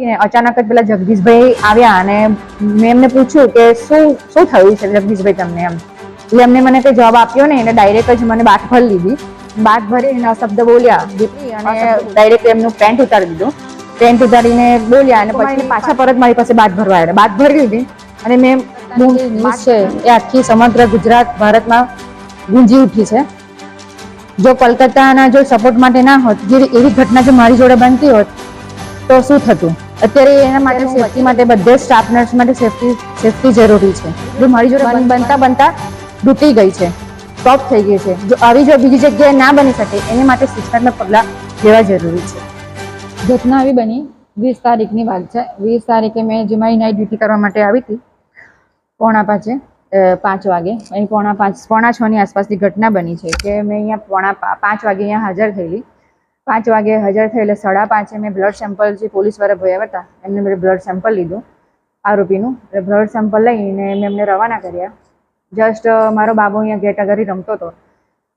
ને અચાનક જ પેલા જગદીશભાઈ આવ્યા અને મેં એમને પૂછ્યું કે શું શું થયું છે જગદીશભાઈ તમને એમ. એટલે એમને મને કઈ જવાબ આપ્યો ને એને ડાયરેક્ટ જ મને બાટ ભરી લીધી. બાટ ભરી એના શબ્દ બોલ્યા દીપી અને ડાયરેક્ટ એમનું પેન્ટ ઉતારી દીધું. પેન્ટ ઉતારીને બોલ્યા અને પછી પાછા પરત મારી પાસે બાટ ભરવા આવ્યા. બાટ ભરી લીધી અને મેં છે એ આખી સમગ્ર ગુજરાત ભારતમાં ગુંજી ઉઠી છે. જો કલકત્તાના જો સપોર્ટ માટે ના હોત એવી ઘટના જો મારી જોડે બનતી હોત તો શું થતું? અત્યારે એના માટે સેફટી માટે બધે સ્ટાફ નર્સ માટે સેફટી સેફટી જરૂરી છે. જો મારી જોડે બનતા બનતા તૂટી ગઈ છે સ્ટોપ થઈ ગઈ છે. જો આવી જો બીજી જગ્યાએ ના બની શકે એની માટે શિક્ષણના પગલાં લેવા જરૂરી છે. ઘટના આવી બની. વીસ તારીખની વાત છે. વીસ તારીખે મેં જે મારી નાઇટ ડ્યુટી કરવા માટે આવી હતી. પોણા પાંચે પાંચ વાગે. અહીં પોણા પાંચ પોણા છ ની આસપાસની ઘટના બની છે કે મેં અહીંયા પોણા પાંચ વાગે અહીંયા હાજર થયેલી. પાંચ વાગે હાજર થઈ એટલે સાડા પાંચે મેં બ્લડ સેમ્પલ જે પોલીસવાળા ભયા હતા, એમને મેં બ્લડ સેમ્પલ લીધું, આરોપીનું. એટલે બ્લડ સેમ્પલ લઈને મેં એમને રવાના કર્યા. જસ્ટ મારો બાબો અહીંયા ગેટ આગળ રમતો હતો.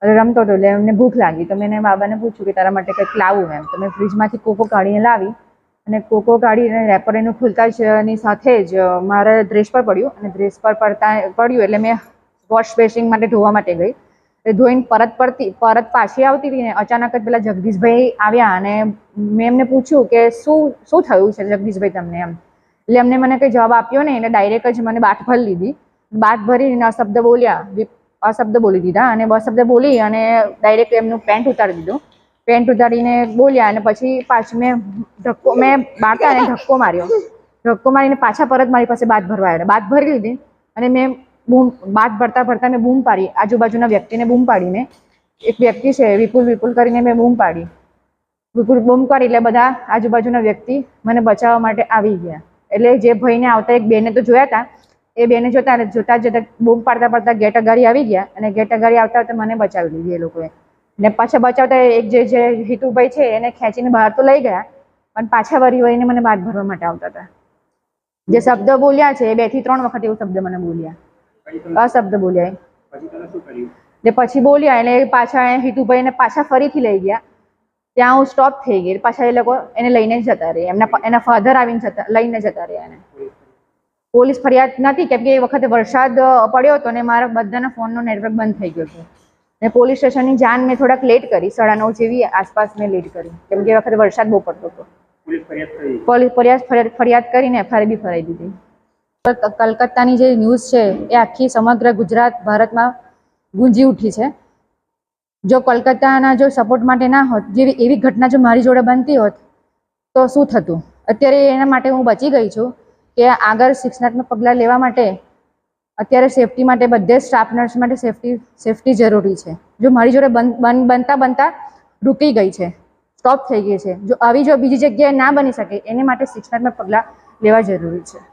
એટલે રમતો હતો એટલે એમને ભૂખ લાગી. તો મેં એને બાબાને પૂછ્યું કે તારા માટે કંઈક લાવું એમ. તો મેં ફ્રીજમાંથી કોકો કાઢીને લાવી અને કોકો કાઢીને રેપર એનું ખુલતા જ સાથે જ મારા ડ્રેસ પર પડ્યું અને ડ્રેસ પર પડતા, પડ્યું એટલે મેં વોશ બેસિંગ માટે ધોવા માટે ગઈ. એ ધોઈને પરત પડતી, પરત પાછી આવતી હતી ને અચાનક જ પેલા જગદીશભાઈ આવ્યા અને મેં એમને પૂછ્યું કે શું શું થયું છે જગદીશભાઈ તમને એમ. એટલે એમને મને કંઈ જવાબ આપ્યો ને એટલે ડાયરેક્ટ જ મને બાથ ભરી લીધી. બાથ ભરીને અશબ્દ બોલ્યા અશબ્દ બોલી દીધા અને અશબ્દ બોલી અને ડાયરેક્ટ એમનું પેન્ટ ઉતારી દીધું. પેન્ટ ઉતારીને બોલ્યા અને પછી પાછું મેં ધક્કો, મેં બાળતા ધક્કો માર્યો. ધક્કો મારીને પાછા પરત મારી પાસે બાથ ભરવા આવ્યા. બાથ ભરી લીધી અને મેં બૂમ, બાદ ભરતા ભરતા મેં બૂમ પાડી. આજુબાજુના વ્યક્તિને બૂમ પાડીને. એક વ્યક્તિ છે, વિપુલ વિપુલ કરીને મેં બૂમ પાડી. વિપુલ બૂમ કરી એટલે બધા આજુબાજુના વ્યક્તિ મને બચાવવા માટે આવી ગયા. એટલે જે ભાઈને આવતા એક બેને તો જોયા હતા એ બેને જોતા અને જોતા જતા બૂમ પાડતા પાડતા ગેટ અગાડી આવી ગયા અને ગેટ અગાડી આવતા આવતા મને બચાવી લીધી એ લોકોએ. ને પાછા બચાવતા એક જે જે હિતુભાઈ છે, એને ખેંચીને બહાર તો લઈ ગયા, પણ પાછા વળી વળીને મને બાદ ભરવા માટે આવતા હતા. જે શબ્દ બોલ્યા છે, એ બેથી ત્રણ વખત એવું શબ્દ મને બોલ્યા. અશબ્દ બોલ્યા એ. પછી બોલ્યા એટલે પાછા એ હિતુભાઈને પાછા ફરીથી લઈ ગયા. ત્યાં હું સ્ટોપ થઈ ગઈ. પાછા એ લોકો એને લઈને જ જતા રહ્યા. એમના એના ફાધર આવીને જતા લઈને જતા રહ્યા એને. પોલીસ ફરિયાદ. નથી કેમ કે એ વખતે વરસાદ પડ્યો હતો ને મારા બધાના ફોનનો નેટવર્ક બંધ થઈ ગયો હતો. ને પોલીસ સ્ટેશનની જાણ મેં થોડાક લેટ કરી. સાડા નવ જેવી આસપાસ મેં લેટ કરી. કેમ કે એ વખતે વરસાદ બહુ પડતો હતો. પોલીસ ફરિયાદ ફરિયાદ કરીને એફઆઈઆર બી ફરાઈ દીધી. કલકત્તાની જે ન્યૂઝ છે, એ આખી સમગ્ર ગુજરાત, ભારતમાં ગુંજી ઉઠી છે. જો કલકત્તાના જો સપોર્ટ માટે ના હોત જેવી એવી ઘટના જો મારી જોડે બનતી હોત, તો શું થતું? અત્યારે એના માટે હું બચી ગઈ છું કે આગળ શિક્ષણાત્મક પગલાં લેવા માટે અત્યારે સેફટી માટે બધે સ્ટાફ નર્સ માટે સેફટી સેફટી જરૂરી છે. જો મારી જોડે બન, બન- બનતા બનતા રૂકી ગઈ છે સ્ટોપ થઈ ગઈ છે. જો આવી જો બીજી જગ્યાએ ના બની શકે, એને માટે શિક્ષણાત્મક પગલાં લેવા જરૂરી છે.